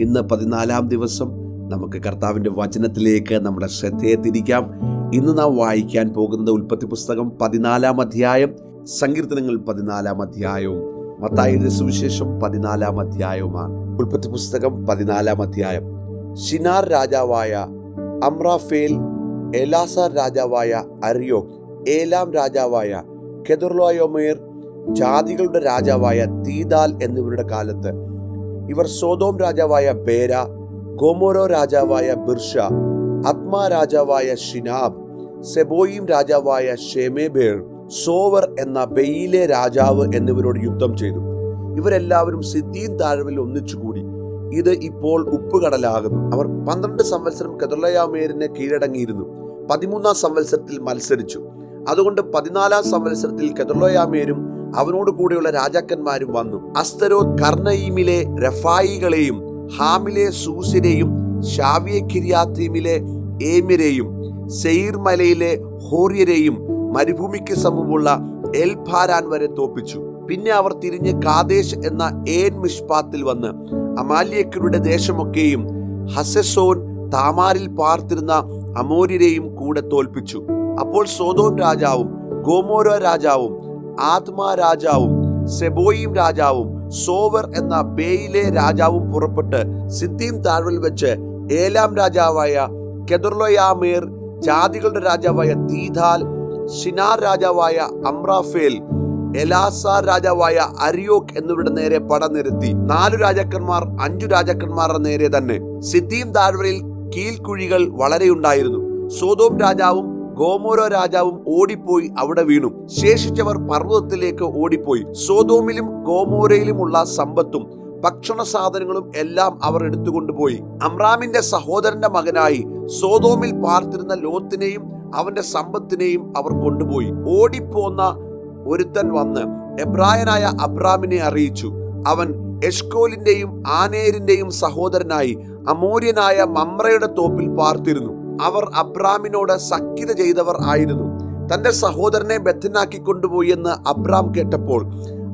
ഇന്ന് പതിനാലാം ദിവസം നമുക്ക് കർത്താവിന്റെ വചനത്തിലേക്ക് നമ്മുടെ ശ്രദ്ധയെ തിരിക്കാം. ഇന്ന് നാം വായിക്കാൻ പോകുന്നത് ഉൽപ്പത്തി പുസ്തകം പതിനാലാം അധ്യായം സങ്കീർത്തനങ്ങൾ പതിനാലാം അധ്യായവും മത്തായിയുടെ സുവിശേഷം പതിനാലാം അധ്യായവുമാണ്. ഉൽപ്പത്തി പുസ്തകം പതിനാലാം അധ്യായം. ഷിനാർ രാജാവായ അമ്രാഫേൽ എലാസാർ രാജാവായ അരിയോക് ഏലാം രാജാവായ കെദുർലോയോമേർ ജാതികളുടെ രാജാവായ തീദാൽ എന്നിവരുടെ കാലത്ത് ഇവർ സോതോം രാജാവായ ബേര ഗോമോരോ രാജാവായ ബിർഷ അത്മാ രാജാവായ ഷിനാബ് സെബോയിം രാജാവായ ഷേമേബേർ സോവർ എന്ന ബെയിലെ രാജാവ് എന്നിവരോട് യുദ്ധം ചെയ്തു. ഇവരെല്ലാവരും സിദ്ദീൻ താഴ്വയിൽ ഒന്നിച്ചുകൂടി. ഇത് ഇപ്പോൾ ഉപ്പുകടലാകുന്നു. അവർ പന്ത്രണ്ട് സംവത്സരം കെതുളയാമേരിനെ കീഴടങ്ങിയിരുന്നു. പതിമൂന്നാം സംവത്സരത്തിൽ മത്സരിച്ചു. അതുകൊണ്ട് പതിനാലാം സംവത്സരത്തിൽ കെതുളയാമേരും അവനോട് കൂടെയുള്ള രാജാക്കന്മാരും വന്നു. അസ്തരോ കർണയിമിലെ രഫായികളെയും ഹാമിലെ സൂസിനെയും ഷാവിയ കിരിയാത്തീമിലെ ഏമിരെയും സെയിർ മലയിലെ ഹോറിയരെയും മരുഭൂമിക്ക് സമീപമുള്ള എൽഫാരാൻ വരെ തോപ്പിച്ചു. പിന്നെ അവർ തിരിഞ്ഞ് കാദേശ് എന്ന ഏൻ മിഷ്പാത്തിൽ വന്ന് അമാലിയക്കരുടെ ദേശമൊക്കെയും ഹസസോൻ താമാരിൽ പാർത്തിരുന്ന അമോര്യരെയും കൂടെ തോൽപ്പിച്ചു. അപ്പോൾ സോതോം രാജാവും ഗോമോര രാജാവും ആത്മാ രാജാവും സെബോയിം രാജാവും സോവർ എന്ന ബേയിലെ രാജാവും പുറപ്പെട്ട് സിദ്ദീം താഴ്വൽ വെച്ച് ഏലാം രാജാവായ കെദുർലോയാമേർ ജാതികളുടെ രാജാവായ തീധാൽ ഷിനാർ രാജാവായ അമ്രാഫേൽ എലാസാർ രാജാവായ അരിയോക് എന്നിവരുടെ നേരെ പടനിരത്തി നാലു രാജാക്കന്മാർ അഞ്ചു രാജാക്കന്മാരുടെ നേരെ തന്നെ. സിദ്ദീം താഴ്വരയിൽ കീൽക്കുഴികൾ വളരെയുണ്ടായിരുന്നു. സോതോം രാജാവും ഗോമോരോ രാജാവും ഓടിപ്പോയി അവിടെ വീണു. ശേഷിച്ചവർ പർവതത്തിലേക്ക് ഓടിപ്പോയി. സോതോമിലും ഗോമോരയിലുമുള്ള സമ്പത്തും ഭക്ഷണ സാധനങ്ങളും എല്ലാം അവർ എടുത്തുകൊണ്ടുപോയി. അമ്രാമിന്റെ സഹോദരന്റെ മകനായി സോതോമിൽ പാർത്തിരുന്ന ലോത്തിനെയും അവന്റെ സമ്പത്തിനെയും അവർ കൊണ്ടുപോയി. ഓടിപ്പോന്ന ഒരുത്തൻ വന്ന് എബ്രായനായ അബ്രാമിനെ അറിയിച്ചു. അവൻ എഷ്കോലിന്റെയും ആനേരിന്റെയും സഹോദരനായി അമൂര്യനായ മമ്രയുടെ തോപ്പിൽ പാർത്തിരുന്നു. അവർ അബ്രാമിനോട് സഖ്യത ചെയ്തവർ ആയിരുന്നു. തന്റെ സഹോദരനെ ബദ്ധനാക്കി കൊണ്ടുപോയി എന്ന് അബ്രാം കേട്ടപ്പോൾ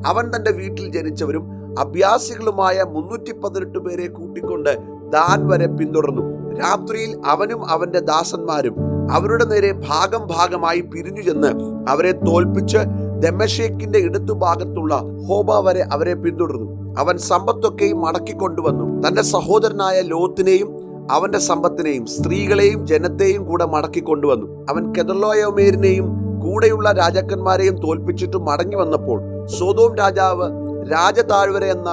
അവൻ തന്റെ വീട്ടിൽ ജനിച്ചവരും അഭ്യാസികളുമായ മുന്നൂറ്റി പതിനെട്ട് പേരെ കൂട്ടിക്കൊണ്ട് ദാൻ വരെ പിന്തുടർന്നു. രാത്രിയിൽ അവനും അവന്റെ ദാസന്മാരും അവരുടെ നേരെ ഭാഗം ഭാഗമായി പിരിഞ്ഞു ചെന്ന് അവരെ തോൽപ്പിച്ച് ദമഷേക്കിന്റെ ഇടത്തുഭാഗത്തുള്ള ഹോബ വരെ അവരെ പിന്തുടർന്നു. അവൻ സമ്പത്തൊക്കെയും മടക്കി കൊണ്ടുവന്നു തന്റെ സഹോദരനായ ലോത്തിനെയും അവന്റെ സമ്പത്തിനെയും സ്ത്രീകളെയും ജനത്തെയും കൂടെ മടക്കി കൊണ്ടുവന്നു അവൻ കെതർലോയോമേരിനെയും കൂടെയുള്ള രാജാക്കന്മാരെയും തോൽപ്പിച്ചിട്ട് മടങ്ങി വന്നപ്പോൾ സോതോം രാജാവ് രാജതാഴ്വര എന്ന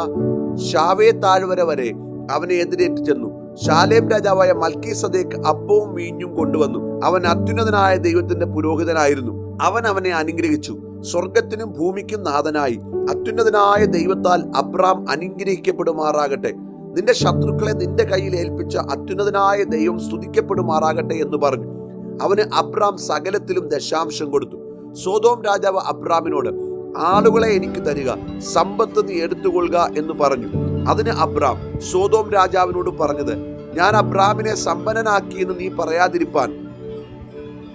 ഷാവേ താഴ്വര വരെ അവനെ എതിരേറ്റ് ചെന്നു. ശാലേം രാജാവായ മൽക്കി സദേക്ക് അപ്പവും വീഞ്ഞും കൊണ്ടുവന്നു. അവൻ അത്യുന്നതനായ ദൈവത്തിന്റെ പുരോഹിതനായിരുന്നു. അവൻ അവനെ അനുഗ്രഹിച്ചു. സ്വർഗത്തിനും ഭൂമിക്കും നാഥനായി. അത്യുന്നതനായ ദൈവത്താൽ അബ്രാം അനുഗ്രഹിക്കപ്പെടുമാറാകട്ടെ. നിന്റെ ശത്രുക്കളെ നിന്റെ കയ്യിൽ ഏൽപ്പിച്ച അത്യുന്നതനായ ദൈവം സ്തുതിക്കപ്പെടുമാറാകട്ടെ എന്ന് പറഞ്ഞു. അവന് അബ്രാം സകലത്തിലും ദശാംശം കൊടുത്തു. സോതോം രാജാവ് അബ്രാമിനോട് ആളുകളെ എനിക്ക് തരിക സമ്പത്ത് നീ എടുത്തുകൊള്ളുക എന്ന് പറഞ്ഞു. അതിന് അബ്രാം സോതോം രാജാവിനോട് പറഞ്ഞത് ഞാൻ അബ്രാമിനെ സമ്പന്നനാക്കിയെന്ന് നീ പറയാതിരിപ്പാൻ.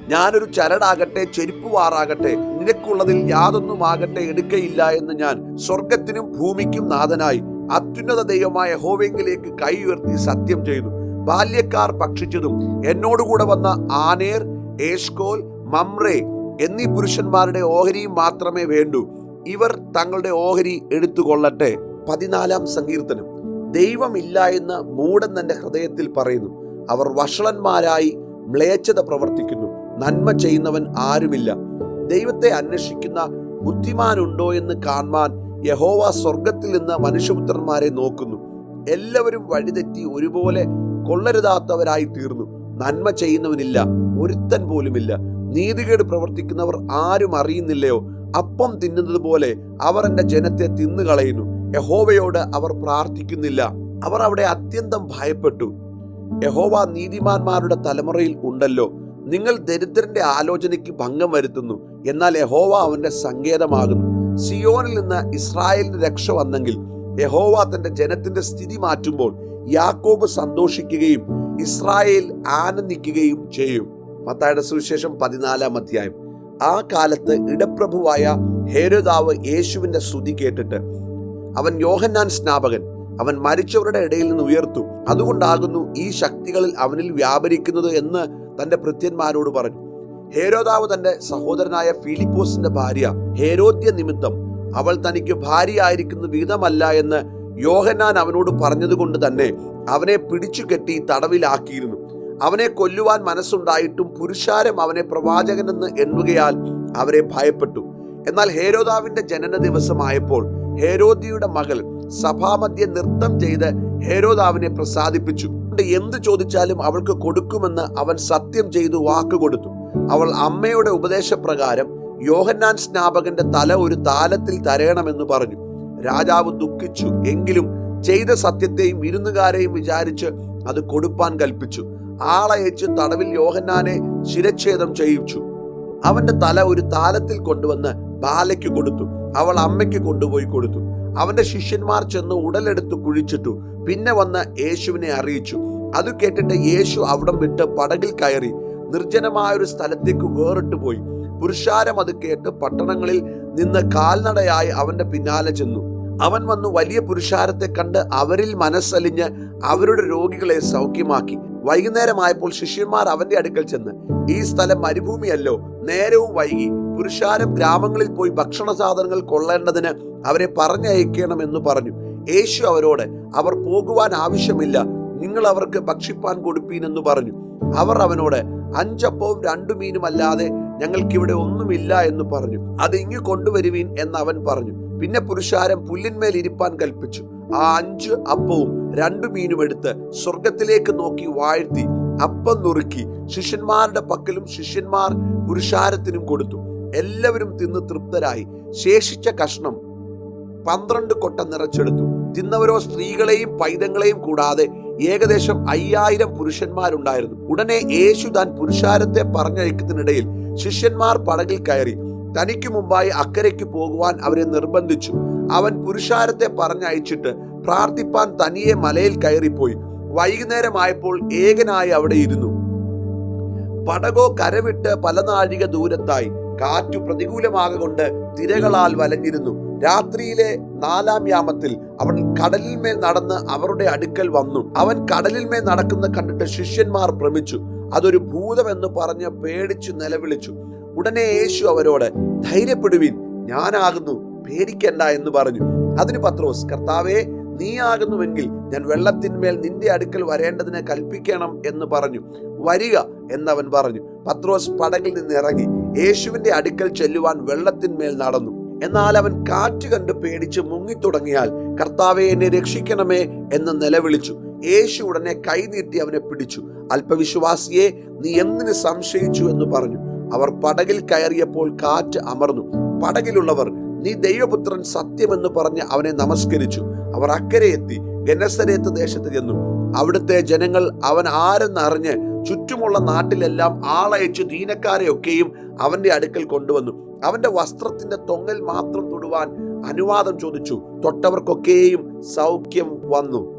ഞാനൊരു ചരടാകട്ടെ ചെരുപ്പുവാറാകട്ടെ നിനക്കുള്ളതിൽ യാതൊന്നുമാകട്ടെ എടുക്കയില്ല എന്ന് ഞാൻ സ്വർഗത്തിനും ഭൂമിക്കും നാഥനായി അത്യുന്നത ദൈവമായ ഹോവെങ്കിലേക്ക് കൈ ഉയർത്തി സത്യം ചെയ്തു. ബാല്യക്കാർ ഭക്ഷിച്ചതും എന്നോടുകൂടെ വന്ന ആനേർ ഏഷ്കോൽ മമ്രേ എന്നീ പുരുഷന്മാരുടെ ഓഹരിയും മാത്രമേ വേണ്ടു. ഇവർ തങ്ങളുടെ ഓഹരി എടുത്തുകൊള്ളട്ടെ. പതിനാലാം സങ്കീർത്തനം. ദൈവമില്ല എന്ന് മൂടൻ തന്റെ ഹൃദയത്തിൽ പറയുന്നു. അവർ വഷളന്മാരായി മ്ലേച്ഛത പ്രവർത്തിക്കുന്നു. നന്മ ചെയ്യുന്നവൻ ആരുമില്ല. ദൈവത്തെ അന്വേഷിക്കുന്ന ബുദ്ധിമാനുണ്ടോ എന്ന് കാണുവാൻ യഹോവ സ്വർഗത്തിൽ നിന്ന് മനുഷ്യപുത്രന്മാരെ നോക്കുന്നു. എല്ലാവരും വഴിതെറ്റി ഒരുപോലെ കൊള്ളരുതാത്തവരായി തീർന്നു നന്മ ചെയ്യുന്നവനില്ല ഒരുത്തൻ പോലുമില്ല. നീതികേട് പ്രവർത്തിക്കുന്നവർ ആരും അറിയുന്നില്ലയോ? അപ്പം തിന്നുന്നത് പോലെ അവർ എന്റെ ജനത്തെ തിന്നുകളയുന്നു. യഹോവയോട് അവർ പ്രാർത്ഥിക്കുന്നില്ല. അവർ അവിടെ അത്യന്തം ഭയപ്പെട്ടു. യഹോവ നീതിമാന്മാരുടെ തലമുറയിൽ ഉണ്ടല്ലോ. നിങ്ങൾ ദരിദ്രന്റെ ആലോചനയ്ക്ക് ഭംഗം വരുത്തുന്നു. എന്നാൽ യഹോവ അവന്റെ സങ്കേതമാകുന്നു. സിയോനിൽ നിന്ന് ഇസ്രായേലിന് രക്ഷ വന്നെങ്കിൽ യഹോവ തന്റെ ജനത്തിന്റെ സ്ഥിതി മാറ്റുമ്പോൾ യാക്കോബ് സന്തോഷിക്കുകയും ഇസ്രായേൽ ആനന്ദിക്കുകയും ചെയ്യും. മത്തായുടെ സുവിശേഷം പതിനാലാം അധ്യായം. ആ കാലത്ത് ഇടപ്രഭുവായ ഹേരോദാവ് യേശുവിന്റെ സ്തുതി കേട്ടിട്ട് അവൻ യോഹന്നാൻ സ്നാപകൻ അവൻ മരിച്ചവരുടെ ഇടയിൽ നിന്ന് ഉയർത്തു. അതുകൊണ്ടാകുന്നു ഈ ശക്തികളിൽ അവനിൽ വ്യാപരിക്കുന്നത് എന്ന് തന്റെ ഭൃത്യന്മാരോട് പറഞ്ഞു. ഹേരോദാവ് തന്റെ സഹോദരനായ ഫിലിപ്പോസിന്റെ ഭാര്യ ഹേരോദ്യ നിമിത്തം അവൾ തനിക്ക് ഭാര്യയായിരിക്കുന്ന വിധമല്ല എന്ന് യോഹന്നാൻ അവനോട് പറഞ്ഞതുകൊണ്ട് തന്നെ അവനെ പിടിച്ചു കെട്ടി തടവിലാക്കിയിരുന്നു. അവനെ കൊല്ലുവാൻ മനസ്സുണ്ടായിട്ടും പുരുഷാരം അവനെ പ്രവാചകനെന്ന് എണ്ണുകയാൽ അവരെ ഭയപ്പെട്ടു. എന്നാൽ ഹേരോദാവിന്റെ ജനന ദിവസമായപ്പോൾ ഹേരോദിയുടെ മകൾ സഭാമധ്യ നൃത്തം ചെയ്ത് ഹേരോദാവിനെ പ്രസാദിപ്പിച്ചു. എന്ത് ചോദിച്ചാലും അവൾക്ക് കൊടുക്കുമെന്ന് അവൻ സത്യം ചെയ്തു വാക്ക് കൊടുത്തു. അവൾ അമ്മയുടെ ഉപദേശപ്രകാരം യോഹന്നാൻ സ്നാപകന്റെ തല ഒരു താലത്തിൽ തരയണമെന്ന് പറഞ്ഞു. രാജാവ് ദുഃഖിച്ചു. എങ്കിലും ചെയ്ത സത്യത്തെയും വിരുന്നുകാരെയും വിചാരിച്ച് അത് കൊടുപ്പാൻ കൽപ്പിച്ചു. ആളയച്ച് തടവിൽ യോഹന്നാനെ ശിരച്ഛേദം ചെയ്യിച്ചു. അവന്റെ തല ഒരു താലത്തിൽ കൊണ്ടുവന്ന് ബാലയ്ക്ക് കൊടുത്തു. അവൾ അമ്മയ്ക്ക് കൊണ്ടുപോയി കൊടുത്തു. അവന്റെ ശിഷ്യന്മാർ ചെന്ന് ഉടലെടുത്ത് കുഴിച്ചിട്ടു. പിന്നെ വന്ന് യേശുവിനെ അറിയിച്ചു. അത് കേട്ടിട്ട് യേശു അവിടം വിട്ട് പടകിൽ കയറി. നിർജനമായ ഒരു സ്ഥലത്തേക്ക് വേറിട്ട് പോയി. പുരുഷാരം അത് കേട്ട് പട്ടണങ്ങളിൽ നിന്ന് കാൽനടയായി അവന്റെ പിന്നാലെ ചെന്നു. അവൻ വന്നു വലിയ പുരുഷാരത്തെ കണ്ട് അവരിൽ മനസ്സലിഞ്ഞ് അവരുടെ രോഗികളെ സൗഖ്യമാക്കി. വൈകുന്നേരമായപ്പോൾ ശിഷ്യന്മാർ അവന്റെ അടുക്കൽ ചെന്ന് ഈ സ്ഥലം മരുഭൂമിയല്ലോ നേരവും വൈകി. പുരുഷാരം ഗ്രാമങ്ങളിൽ പോയി ഭക്ഷണ സാധനങ്ങൾ കൊള്ളേണ്ടതിന് അവരെ പറഞ്ഞയക്കണമെന്ന് പറഞ്ഞു. യേശു അവരോട് അവർ പോകുവാൻ ആവശ്യമില്ല. നിങ്ങൾ അവർക്ക് ഭക്ഷിപ്പാൻ കൊടുപ്പീനെന്ന് പറഞ്ഞു. അവർ അവനോട് അഞ്ചപ്പവും രണ്ടു മീനും അല്ലാതെ ഞങ്ങൾക്കിവിടെ ഒന്നുമില്ല എന്ന് പറഞ്ഞു. അത് ഇങ്ങു കൊണ്ടുവരുവീൻ എന്ന് അവൻ പറഞ്ഞു. പിന്നെ പുരുഷാരം പുല്ലിന്മേൽ ഇരിപ്പാൻ കൽപ്പിച്ചു. ആ അഞ്ച് അപ്പവും രണ്ടു മീനും എടുത്ത് സ്വർഗത്തിലേക്ക് നോക്കി വാഴ്ത്തി അപ്പം നുറുക്കി ശിഷ്യന്മാരുടെ പക്കലും ശിഷ്യന്മാർ പുരുഷാരത്തിനും കൊടുത്തു. എല്ലാവരും തിന്ന് തൃപ്തരായി. ശേഷിച്ച കഷ്ണം പന്ത്രണ്ട് കൊട്ട നിറച്ചെടുത്തു. തിന്നവരോ സ്ത്രീകളെയും പൈതങ്ങളെയും കൂടാതെ ഏകദേശം അയ്യായിരം പുരുഷന്മാരുണ്ടായിരുന്നു. ഉടനെ യേശു താൻ പുരുഷാരത്തെ പറഞ്ഞയക്കുന്നതിനിടയിൽ ശിഷ്യന്മാർ പടകിൽ കയറി. തനിക്ക് മുമ്പായി അക്കരയ്ക്ക് പോകുവാൻ അവരെ നിർബന്ധിച്ചു. അവൻ പുരുഷാരത്തെ പറഞ്ഞയച്ചിട്ട് പ്രാർത്ഥിപ്പാൻ തനിയെ മലയിൽ കയറിപ്പോയി. വൈകുന്നേരമായപ്പോൾ ഏകനായി അവിടെ ഇരുന്നു. പടകോ കരവിട്ട് പല നാഴിക ദൂരത്തായി കാറ്റു പ്രതികൂലമാകൊണ്ട് തിരകളാൽ വലഞ്ഞിരുന്നു. രാത്രിയിലെ നാലാം യാമത്തിൽ അവൻ കടലിന്മേൽ നടന്ന് അവരുടെ അടുക്കൽ വന്നു. അവൻ കടലിന്മേൽ നടക്കുന്ന കണ്ടിട്ട് ശിഷ്യന്മാർ ഭ്രമിച്ചു. അതൊരു ഭൂതമെന്ന് പറഞ്ഞ് പേടിച്ചു നിലവിളിച്ചു. ഉടനെ യേശു അവരോട് ധൈര്യപ്പെടുവിൻ ഞാനാകുന്നു പേടിക്കണ്ട എന്ന് പറഞ്ഞു. അതിന് പത്രോസ് കർത്താവേ നീയാകുന്നുവെങ്കിൽ ഞാൻ വെള്ളത്തിന്മേൽ നിന്റെ അടുക്കൽ വരേണ്ടതിനെ കൽപ്പിക്കണം എന്ന് പറഞ്ഞു. വരിക എന്നവൻ പറഞ്ഞു. പത്രോസ് പടകിൽ നിന്ന് ഇറങ്ങി. യേശുവിന്റെ അടുക്കൽ ചെല്ലുവാൻ വെള്ളത്തിന്മേൽ നടന്നു. എന്നാൽ അവൻ കാറ്റ് കണ്ട് പേടിച്ച് മുങ്ങിത്തുടങ്ങിയാൽ കർത്താവെ എന്നെ രക്ഷിക്കണമേ എന്ന് നിലവിളിച്ചു. യേശു ഉടനെ കൈനീട്ടി അവനെ പിടിച്ചു. അല്പവിശ്വാസിയെ നീ എന്തിന് സംശയിച്ചു എന്ന് പറഞ്ഞു. അവർ പടകിൽ കയറിയപ്പോൾ കാറ്റ് അമർന്നു. പടകിലുള്ളവർ നീ ദൈവപുത്രൻ സത്യമെന്ന് പറഞ്ഞ് അവനെ നമസ്കരിച്ചു. അവർ അക്കരെ എത്തി ഗനസരേത്ത് ദേശത്ത് ചെന്നു. അവിടുത്തെ ജനങ്ങൾ അവൻ ആരെന്നറിഞ്ഞ് ചുറ്റുമുള്ള നാട്ടിലെല്ലാം ആളയച്ച് ദീനക്കാരെയൊക്കെയും അവന്റെ അടുക്കൽ കൊണ്ടുവന്നു. അവന്റെ വസ്ത്രത്തിന്റെ തൊങ്ങൽ മാത്രം തൊടുവാൻ അനുവാദം ചോദിച്ചു. തൊട്ടവർക്കൊക്കെയും സൗഖ്യം വന്നു.